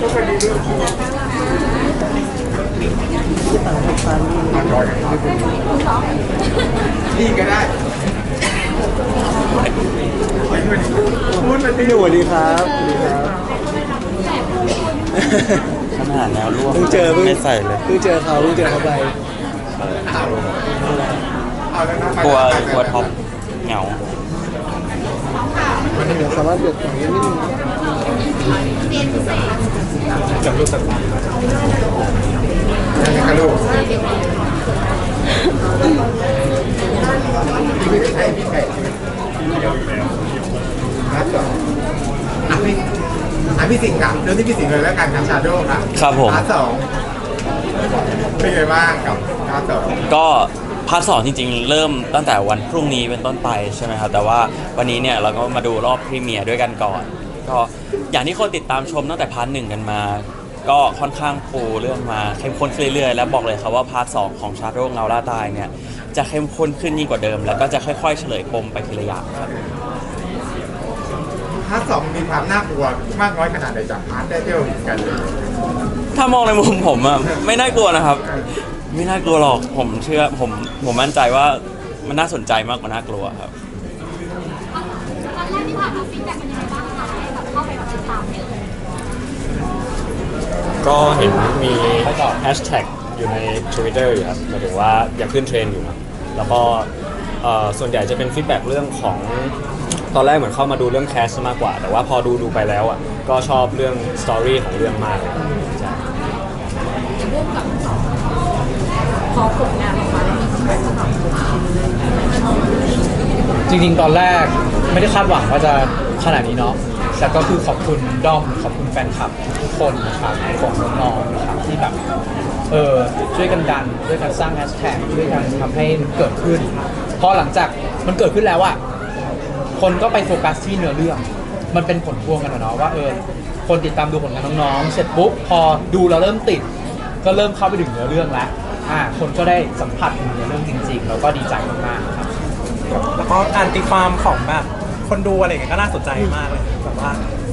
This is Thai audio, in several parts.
นี่ก็ได้พูดมันพี่หนูสวัสดีครับสวัสดีครับขนาดแนวร่วมเพิ่งเจอเพิ่งไม่ใส่เลยเพิ่งเจอเขาเพิ่งเจอเขาไปเอาแล้วนะกลัวกลัวท็อปเหงา เดี๋ยวสามารถเดือดต่อนิดนึง จับลูกตัดนี่ค่ะลูกพี่ไม่ใช่พี่แขกนัดสองอะพี่อะพี่สิงห์ครับเรื่องที่พี่สิงห์เลยแล้ว กันครับชาโดค่ะครับผม พาร์ทสองเป็นไงบ้างกับพาร์ทสองก็พาร์ทสองจริงๆ เริ่มตั้งแต่วันพรุ่งนี้เป็นต้นไปใช่ไหมครับ แต่ว่าวันนี้เนี่ยเราก็มาดูรอบพรีเมียร์ด้วยกันก่อน ก็อย่างที่คนติดตามชมตั้งแต่พาร์ทหนึ่งกันมา ก็ค่อนข้างปูเรื่องมาเข้มข้นขึ้นเรื่อยๆ และบอกเลยครับว่าพาร์ทสองของชาร์โรเงาล่าตายเนี่ยจะเข้มข้นขึ้นยิ่งกว่าเดิม แล้วก็จะค่อยๆ เฉลยปมไปทีละอย่างครับ พาร์ทสองมีความน่ากลัวมากน้อยขนาดไหนจากพาร์ทแรกที่เราเห็นกันเลยถ้ามองในมุมผมอะไม่น่ากลัวนะครับ ไม่น่ากลัวหรอกผมเชื่อผมผมมั่นใจว่ามันน่าสนใจมากกว่าน่ากลัวครับตอนแรกที่ผ่านมาฟีดแบ็กเป็นยังไงบ้างคะให้แบบเข้าไปติดตามเนี่ยก็เห็นมีแฮชแท็กอยู่ใน Twitter อยู่ครับหมายถึงว่าอยากขึ้นเทรนด์อยู่นะแล้วก็เอ่อส่วนใหญ่จะเป็นฟีดแบ็กเรื่องของ ตอนแรกเหมือนเข้ามาดูเรื่องแคสมากกว่า แต่ว่าพอดูดูไปแล้วอะก็ชอบเรื่องสตอรี่ของเรื่องมากใช่ร่วมกับพอผลงานออกมาแล้วมีฟีดแบ็กสำหรับตัวจริงๆ ตอนแรกไม่ได้คาดหวังว่าจะขนาดนี้เนาะแต่ก็คือขอบคุณด้อมขอบคุณแฟนคลับทุกคนนะครับของน้องๆนะครับที่แบบเออช่วยกันดันช่วยกันสร้างแฮชแท็กช่วยกันทำให้มันเกิดขึ้นพอหลังจากมันเกิดขึ้นแล้วอะ คนก็ไปโฟกัสที่เนื้อเรื่อง มันเป็นผลพวงกันอะเนาะว่าเออคนติดตามดูผลงานน้องๆ เสร็จปุ๊บพอดูแล้วเริ่มติด ก็เริ่มเข้าไปถึงเนื้อเรื่องแล้วอ่าคนก็ได้สัมผัสถึงเนื้อเรื่องจริงๆ แล้วก็ดีใจมากๆครับ แล้วก็การตีความของแบบคนดูอะไรอย่างเงี้ยก็น่าสนใจมากเลยแบบว่า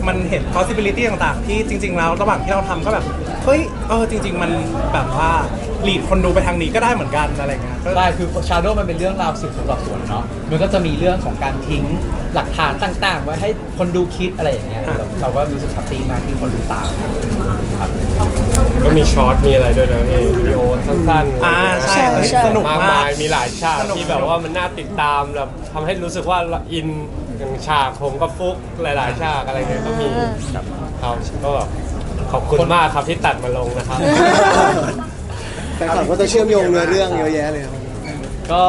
มันเห็น possibility ต่างๆ ที่จริง ๆ แล้วระหว่างที่เราทำก็แบบ เฮ้ย เออจริง ๆ มันแบบว่า หลีดคนดูไปทางนี้ก็ได้เหมือนกันอะไรเงี้ยก็ใช่คือชาโดว์มันเป็นเรื่องราวสืบสวนสอบสวนเนาะมันก็จะมีเรื่องของการทิ้งหลักฐานต่างๆ ไว้ให้คนดูคิดอะไรอย่างเงี้ยเราเราก็รู้สึกแฮปปี้มากที่คนดูตามครับก็มีช็อตมีอะไรด้วยนะพี่วิดีโอสั้นๆอ่าใช่อะไรอย่างเงี้ยสนุกมากมามาก ยมีหลายฉากสนุก ที่แบบว่ามันน่าติดตามแบบทำให้รู้สึกว่าเราอินอย่างฉากผมกับฟุกหลาย ๆ ฉากอะไรเงี้ยก็มีครับครับก็แบบขอบคุณมากครับที่ตัดมาลงนะครับ แฟนคลับก็จะเชื่อมโยงเนื้อเรื่องเยอะแยะเลยครับ ก็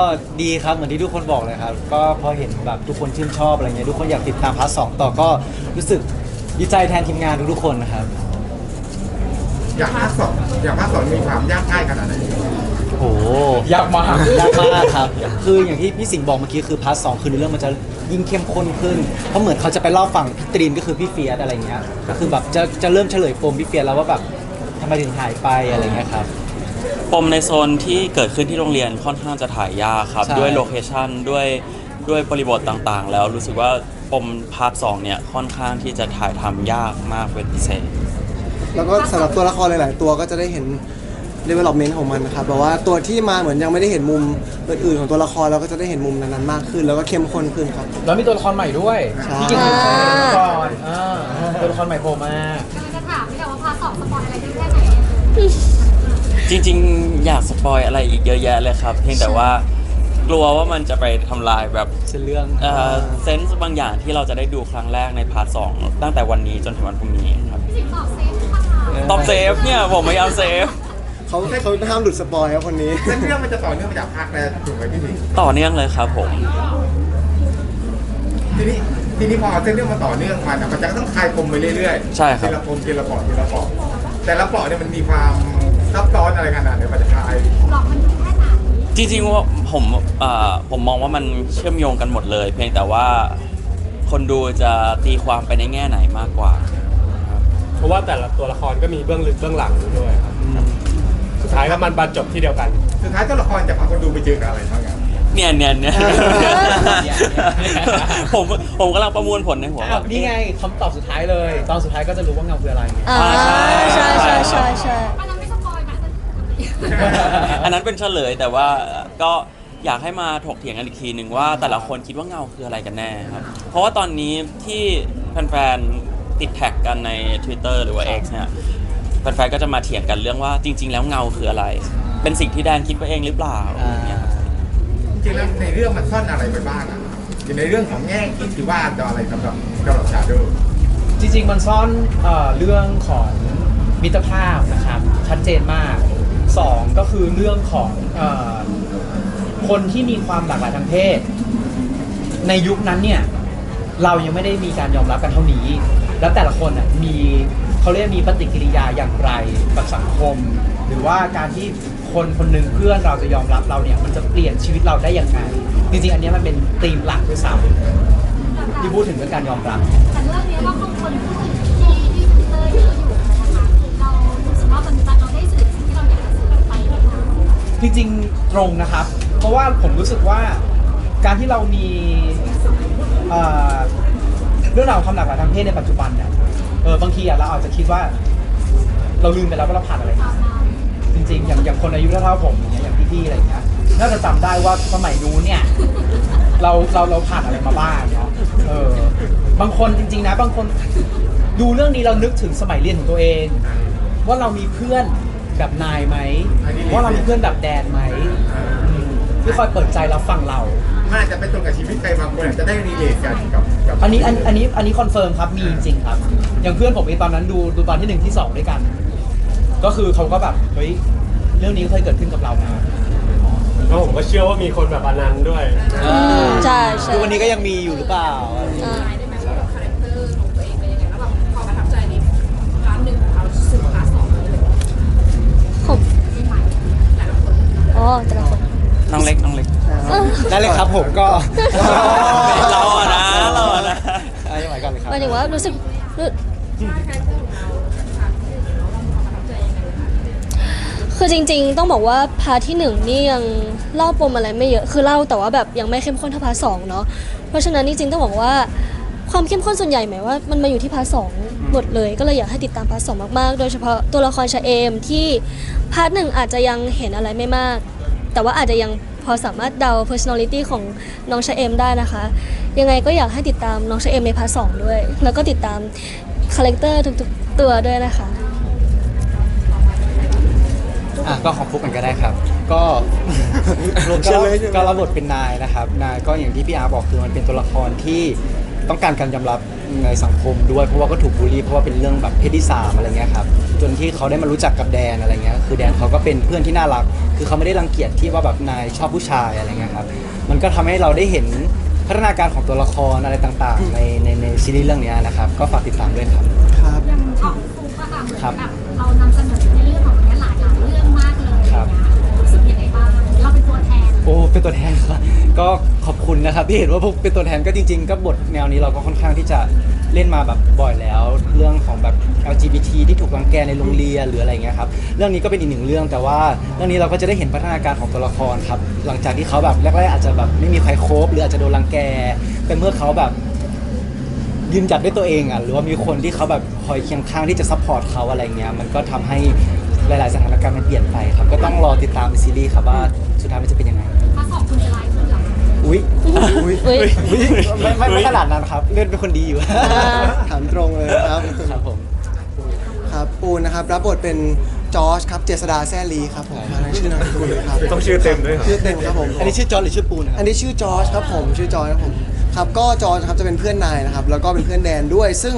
ดีครับเหมือนที่ทุกคนบอกเลยครับ ก็พอเห็นแบบทุกคนชื่นชอบอะไรเงี้ยทุกคนอยากติดตามพาร์ทสองต่อก็รู้สึกดีใจแทนทีมงานทุกๆคนนะครับอย่างพาร์ทสองอย่างพาร์ทสองมีความยากง่ายขนาดไหนโอ้โหยากมากยากมากครับ คืออย่างที่พี่สิงห์บอกเมื่อกี้คือพาร์ทสองคือเรื่องมันจะยิ่งเข้มข้นขึ้น เพราะเหมือนเขาจะไปเล่าฝั่งพี่ตรีนก็คือพี่เฟียสอะไรเงี้ยก็คือแบบจะจะเริ่มเฉลยปมพี่เฟียสแล้วว่าแบบทำไมถึงหายไปอะไรเงี้ยครับ ปมในโซนที่เกิดขึ้นที่โรงเรียนค่อนข้างจะถ่ายยากครับ ใช่ ด้วยโลเคชันด้วยด้วยบริบทต่างๆ แล้วรู้สึกว่าปมพาร์ทสองเนี่ยค่อนข้างที่จะถ่ายทำยากมากเป็นพิเศษ แล้วก็สำหรับตัวละครหลาย ๆ ตัวก็จะได้เห็น development ของมันนะครับแบบว่าตัวที่มาเหมือนยังไม่ได้เห็นมุมอื่น ๆ ของตัวละครเราก็จะได้เห็นมุมนั้นๆมากขึ้น แล้วก็เข้มข้นขึ้นครับ แล้วมีตัวละครใหม่ด้วยใช่ ที่ยังไม่เคยเห็นมาก่อนอ่าตัวละครใหม่โผล่มา จะถามพี่แต่ว่าพาร์ทสองสปอยอะไรได้แค่ไหน จริง ๆ อยากสปอยอะไรอีกเยอะแยะเลยครับ เพียงแต่ว่ากลัวว่ามันจะไปทำลายแบบเส้นเรื่องเอ่อเซนส์บางอย่างที่เราจะได้ดูครั้งแรกในพาร์ทสองตั้งแต่วันนี้จนถึงวันพรุ่งนี้ครับพี่สิงห์ตอบเซฟปัญหาตอบเซฟเนี่ยผมพยายามเซฟ เขาเขาห้ามหลุดสปอยครับคนนี้ เส้นเรื่องมันจะต่อเนื่องมาจากภาคแรกถูกไหมพี่สิงห์ต่อเนื่องเลยครับผม ทีนี้ทีนี้พอเส้นเรื่องมันต่อเนื่องมาเนี่ยมันจะต้องคลายปมไปเรื่อยๆใช่ครับ ทีละปมทีละปอดทีละปอดแต่ละปอดเนี่ยมันมีความ ซับซ้อนอะไรขนาดไหนมันจะคลายหลอกมันดูแค่ไหนจริงๆว่าผมเอ่อผมมองว่ามันเชื่อมโยงกันหมดเลย เพียงแต่ว่าคนดูจะตีความไปในแง่ไหนมากกว่าเพราะว่าแต่ละตัวละครก็มีเบื้องลึกเบื้องหลังด้วยครับสุดท้ายก็มันบรรจบที่เดียวกันสุดท้ายตัวละครจะพาคนดูไปเจอกับอะไรบ้างครับจเนี่ยเนี่ยเนี่ยผมผมกำลังประมวลผลในหัว อ้าวนี่ไงคำตอบสุดท้ายเลย ตอนสุดท้ายก็จะรู้ว่าเงาคืออะไรไง อ่าใช่ใช่ใช่ใช่อันนั้นไม่สปอยนะ อันนั้นเป็นเฉลยแต่ว่าก็อยากให้มาถกเถียงกันอีกทีหนึ่งว่าแต่ละคนคิดว่าเงาคืออะไรกันแน่ครับ เพราะว่าตอนนี้ที่แฟนๆติดแท็กกันใน Twitter หรือว่า X เนี่ยแฟนๆก็จะมาเถียงกันเรื่องว่าจริง ๆ แล้วเงาคืออะไร เป็นสิ่งที่แดนคิดไปเองหรือเปล่าอะไรอย่างเงี้ยครับจริงๆแล้วในเรื่องมันซ่อนอะไรไปบ้างอะอยู่ในเรื่องของแง่คิดหรือว่าจะอะไรสำหรับสำหรับชาโดจริงๆ มันซ่อนเอ่อเรื่องของมิตรภาพนะครับชัดเจนมาก สองก็คือเรื่องของเออคนที่มีความหลากหลายทางเพศ ในยุคนั้นเนี่ยเรายังไม่ได้มีการยอมรับกันเท่านี้ แล้วแต่ละคนน่ะมีเขาเรียกมีปฏิกิริยาอย่างไรกับสังคม หรือว่าการที่คนคนหนึ่งเพื่อนเราจะยอมรับเราเนี่ยมันจะเปลี่ยนชีวิตเราได้ยังไงจริงๆอันเนี้ยมันเป็นธีมหลักด้วยซ้ำที่พูดถึงเรื่องการยอมรับ แต่เรื่องนี้ว่าบางคนพูด จริงๆตรงนะครับ เพราะว่าผมรู้สึกว่าการที่เรามีเอ่อเรื่องราวความหลากหลายทางเพศในปัจจุบันเนี่ยเออบางทีอะเราอาจจะคิดว่า เราลืมไปแล้วว่าเราผ่านอะไรมาจริงๆ อย่างอย่างคนอายุเท่าๆผมอย่างเงี้ยอย่างพี่ๆอะไรอย่างเงี้ยน่าจะจำได้ว่าสมัยนู้นเนี่ย เราเราเราผ่านอะไรมาบ้างเนาะเออบางคนจริง ๆ นะ บางคนดูเรื่องนี้เรานึกถึงสมัยเรียนของตัวเอง ว่าเรามีเพื่อน แบบนายไหมว่าเรามีเพื่อนแบบแดนไหมอืมที่คอยเปิดใจรับฟังเรา มันอาจจะเป็นตรงกับชีวิตใครบางคนอาจจะได้รีเลทกันกับกับอันนี้อันอันนี้อันนี้คอนเฟิร์มครับมีจริงๆครับอย่างเพื่อนผมเองตอนนั้นดูดูตอนที่หนึ่งที่สองด้วยกัน ก็คือเขาก็แบบเฮ้ยเรื่องนี้เคยเกิดขึ้นกับเรานะแล้วผมก็เชื่อว่ามีคนแบบอนันต์ด้วยอืมใช่ใช่คือวันนี้ก็ยังมีอยู่หรือเปล่า อ่า อ๋อแต่ละคน น้องเล็กน้องเล็กได้เลยครับผมก็เราอะนะเราอะนะอะยังไงก่อนเลยครับ หมายถึงว่ารู้สึกรู้คือจริงๆ ต้องบอกว่าพาร์ทที่หนึ่งนี่ยังเล่าปมอะไรไม่เยอะ คือเล่าแต่ว่าแบบยังไม่เข้มข้นเท่าพาร์ทสองเนาะ เพราะฉะนั้นจริงๆต้องบอกว่า ความเข้มข้นส่วนใหญ่หมายว่ามันมาอยู่ที่พาร์ทสองหมดเลย ก็เลยอยากให้ติดตามพาร์ทสองมากๆ โดยเฉพาะตัวละครชาเอมที่พาร์ทหนึ่งอาจจะยังเห็นอะไรไม่มาก แต่ว่าอาจจะยังพอสามารถเดา personality ของน้องชาเอมได้นะคะ ยังไงก็อยากให้ติดตามน้องชาเอมในพาร์ทสองด้วย แล้วก็ติดตามคาแรคเตอร์ทุกๆตัวด้วยนะคะ อะก็ของฟุกกันก็ได้ครับ ก็เชิญเลยก็รับบทเป็นนายนะครับ นายก็อย่างที่พี่อาร์บอกคือมันเป็นตัวละครที่ ต้องการการยอมรับในสังคมด้วยเพราะว่าก็ถูกบูลลี่เพราะว่าเป็นเรื่องแบบเพศที่สามอะไรเงี้ยครับจนที่เขาได้มารู้จักกับแดนอะไรเงี้ยคือแดนเขาก็เป็นเพื่อนที่น่ารัก คือเขาไม่ได้รังเกียจที่ว่าแบบนายชอบผู้ชายอะไรเงี้ยครับมันก็ทำให้เราได้เห็นพัฒนาการของตัวละครอะไรต่างๆ ในในในซีรีส์เรื่องเนี้ยนะครับก็ฝากติดตามด้วยครับครับยังออกฟูก็อะเหมือนครับแบบเรานำเสนอ นโอ้เป็นตัวแทนครับก็ขอบคุณนะครับที่เห็นว่าพวกเป็นตัวแทนก็จริง ๆ ก็บทแนวนี้เราก็ค่อนข้างที่จะเล่นมาแบบบ่อยแล้ว เรื่องของแบบ LGBT ที่ถูกรังแกในโรงเรียนหรืออะไรเงี้ยครับเรื่องนี้ก็เป็นอีกหนึ่งเรื่องแต่ว่าเรื่องนี้เราก็จะได้เห็นพัฒนาการของตัวละครครับหลังจากที่เขาแบบแรกๆอาจจะแบบไม่มีใครคบหรืออาจจะโดนรังแกแต่เมื่อเขาแบบยืนจัดด้วยตัวเองอะหรือว่ามีคนที่เขาแบบคอยเคียงข้างที่จะซัพพอร์ตเขาอะไรเงี้ยมันก็ทำให้หลาย ๆ สถานการณ์มันเปลี่ยนไปครับ ก็ต้องรอติดตามในซีรีส์ครับว่าสุดท้ายมันจะเป็นยังไง พาร์ทสองคุณจะไลฟ์คุณเหรออุ้ยอุ๊ยอุ๊ย อุ๊ยไม่ไม่ไม่ขนาดนั้นครับ เล่นเป็นคนดีอยู่ถามตรงเลยครับ ครับผม ครับปูนนะครับ รับบทเป็นจอร์จครับ เจษดาแซ่ลีครับผมอันนั้นชื่อนามสกุลเลยครับต้องชื่อเต็มด้วยเหรอ ชื่อเต็มครับผม อันนี้ชื่อจอร์จหรือชื่อปูนครับ อันนี้ชื่อจอร์จครับผมชื่อจอร์จครับผมครับก็จอร์จครับจะเป็นเพื่อนนายนะครับแล้วก็เป็นเพื่อนแดนด้วย ซึ่ง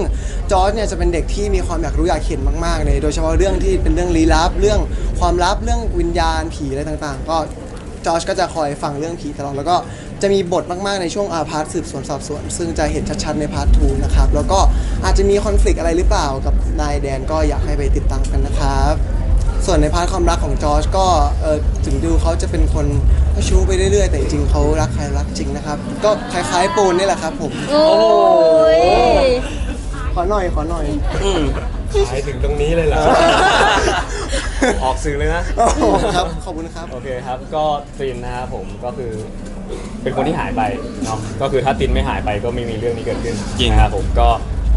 จอร์จเนี่ยจะเป็นเด็กที่มีความอยากรู้อยากเห็นมากๆเลยโดยเฉพาะเรื่องที่เป็นเรื่องลี้ลับ เรื่องความลับเรื่องวิญญาณผีอะไรต่างๆ ก็ จอร์จก็จะคอยฟังเรื่องผีตลอดแล้วก็จะมีบทมากๆในช่วงอาพาร์ทสืบสวนสอบสวน ซึ่งจะเห็นชัดๆในพาร์ททูนะครับ แล้วก็อาจจะมีคอน FLICT อะไรหรือเปล่ากับนายแดนก็อยากให้ไปติดตามกันนะครับ ส่วนในพาร์ทความรักของจอร์จก็เออถึงดูเขาจะเป็นคนเจ้าชู้ไปเรื่อยๆ แต่จริงๆเขารักใครรักจริงนะครับ ก็คล้ายๆปูนนี่แหละครับผม โอ้ยขอหน่อยขอหน่อย อืมขายถึงตรงนี้เลยเหรอ ออกสื่อเลยนะโอ้โหครับ ขอบคุณครับ โอเคครับ ก็ซีนนะครับผมก็คือ เป็นคนที่หายไปเนาะก็คือถ้าตินไม่หายไปก็ไม่มีเรื่องนี้เกิดขึ้นจริง นะครับผมก็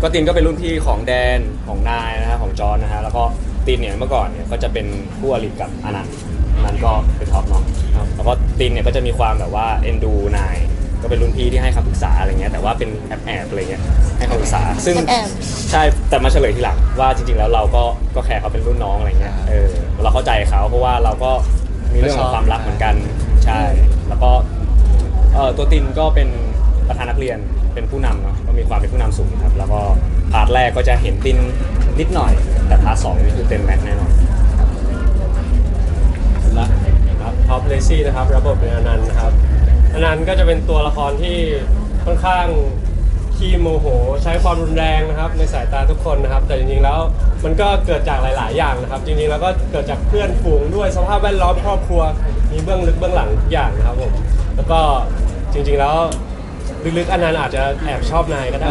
ก็ตินก็เป็นรุ่นพี่ของแดนของนายนะฮะของจอห์นนะฮะแล้วก็ตินเนี่ยเมื่อก่อนเนี่ยก็จะเป็นคู่อริกับอนันต์อนันต์ก็เป็นท็อปเนาะแล้วก็ตินเนี่ยก็จะมีความแบบว่าเอ็นดูนาย ก็เป็นรุ่นพี่ที่ให้คำปรึกษาอะไรเงี้ยแต่ว่าเป็นแอบแอบๆอะไรเงี้ยให้คำปรึกษา ซึ่งแอบใช่แต่มาเฉลยทีหลังว่าจริงๆแล้วเราก็ก็แคร์เขาเป็นรุ่นน้องอะไรเงี้ยเออเราเข้าใจเขาเพราะว่าเราก็มีเรื่องของความรักเหมือนกันใช่แล้วก็เออตัวตินก็เป็นประธานนักเรียนเป็นผู้นำเนาะก็มีความเป็นผู้นำสูงครับแล้วก็พาร์ทแรกก็จะเห็นตินนิดหน่อย แต่พาร์ทสองนี่คือเต็มแม็กซ์แน่นอนละครับท็อปเลซี่นะครับรับบทเป็นอนันต์นะครับ อันนั้นก็จะเป็นตัวละครที่ค่อนข้างขี้โมโห ใช้ความรุนแรงนะครับ ในสายตาทุกคนนะครับ แต่จริงๆแล้วมันก็เกิดจากหลาย ๆ อย่างนะครับ จริงๆแล้วก็เกิดจากเพื่อนฝูงด้วยสภาพแวดล้อมครอบครัว มีเบื้องลึกเบื้องหลังทุกอย่างนะครับผมแล้วก็จริงๆแล้วลึกๆอันนั้นอาจจะแอบชอบนายก็ได้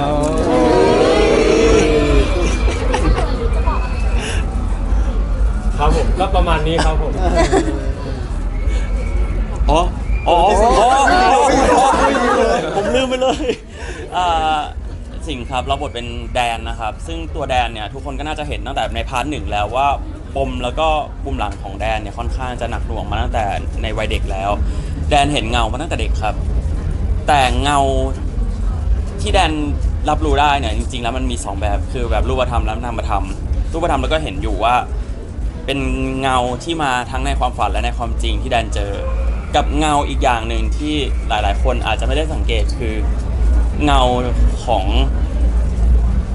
ครับผมก็ประมาณนี้ครับผม อ๋อ อ๋ออ๋อผมลืมไปเลยอ่าสิงห์ครับรับบทเป็นแดนนะครับ ซึ่งตัวแดนเนี่ยทุกคนก็น่าจะเห็นตั้งแต่ในพาร์ทหนึ่งแล้วว่าปมแล้วก็ปุ่มหลังของแดนเนี่ยค่อนข้างจะหนักหน่วงมาตั้งแต่ในวัยเด็กแล้ว แดนเห็นเงามาตั้งแต่เด็กครับ แต่เงาที่แดนรับรู้ได้เนี่ยจริงๆแล้วมันมีสองแบบคือแบบรูปธรรมและนามธรรม รูปธรรมแล้วก็เห็นอยู่ว่า เป็นเงาที่มาทั้งในความฝันและในความจริงที่แดนเจอ กับเงาอีกอย่างหนึ่งที่หลาย ๆ คนอาจจะไม่ได้สังเกตคือเงาของ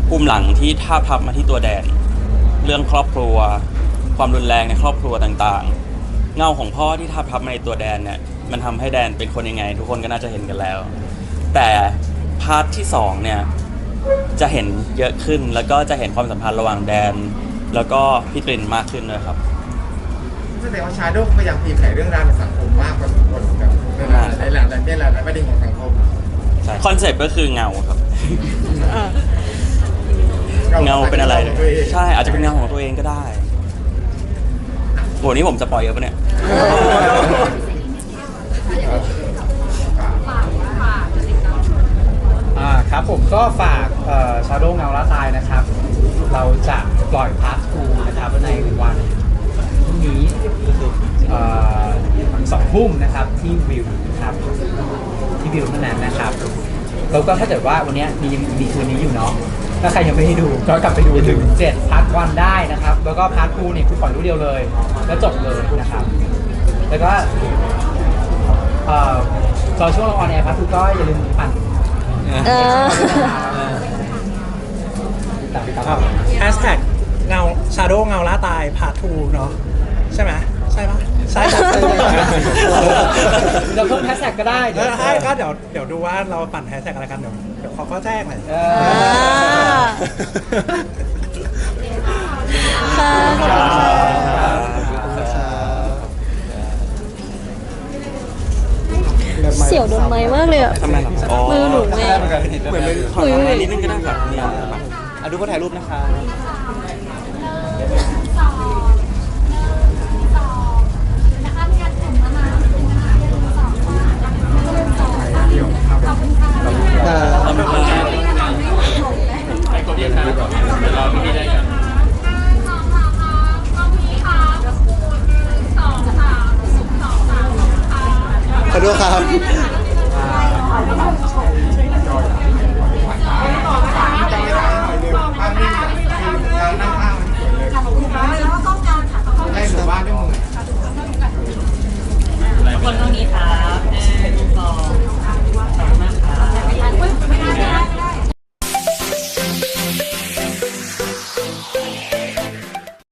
ภูมิหลังที่ท่าบทับมาที่ตัวแดน เรื่องครอบครัว ความรุนแรงในครอบครัวต่างๆ เงาของพ่อที่ท่าบทับมาในตัวแดนเนี่ยมันทำให้แดนเป็นคนยังไง ทุกคนก็น่าจะเห็นกันแล้ว แต่พาร์ทที่สองเนี่ยจะเห็นเยอะขึ้นแล้วก็จะเห็นความสัมพันธ์ระหว่างแดน แล้วก็พี่ตรินมากขึ้นด้วยครับ แสดงว่าชาโดว์พยายามตีแผ่เรื่องราวในสังคมมากกว่าทุกคนกับในหลายหลายหลายในหลายหลายประเด็นของสังคมคอนเซ็ปต์ก็คือเงาครับ เงาเป็นอะไร ใช่อาจจะเป็นเงาของตัวเองก็ได้โหนี่ผมจะปล่อยเยอะปะเนี่ยอ่าครับผมก็ฝากชาโดว์เงาละตายนะครับ เราจะปล่อยพาร์ททูนะครับในวันพรุ่งนี้เอ่อสอง ทุ่มนะครับที่วิวนะครับที่วิวเท่านั้นนะครับแล้วก็ถ้าเกิดว่าวันเนี้ยมีมีคืนนี้อยู่เนาะถ้าใครยังไม่ได้ดูก็กลับไปดูถึงเจ็ดพาร์ทวันได้นะครับ แล้วก็พาร์ททูเนี่ยคือปล่อยรูปเดียวเลย แล้วจบเลยนะครับ แล้วก็เอ่อตอนช่วงเราออนแอร์พาร์ททูก็อย่าลืมปั่นเออครับแฮชแท็กเงาชาโดเงาล่าตายพาทูเนาะใช่ไหมใช่ปะใช่ครับเราเพิ่มแฮชแท็กก็ได้เดี๋ยวให้ก็เดี๋ยวเดี๋ยวดูว่าเราปั่นแฮชแท็กอะไรกันเดี๋ยวเดี๋ยวเขาก็แจ้งเลยเออ่าอค่ะขอบคุณค่ะเสี่ยวโดนไม้มากเลยอะทำไมล่ะอ๋อมือหนูไงเหมือนเป็นขอทำงานนิดนึงก็ได้แบบเนี่ยอะดูคนถ่ายรูปนะคะ คุณครับขอโทษครับ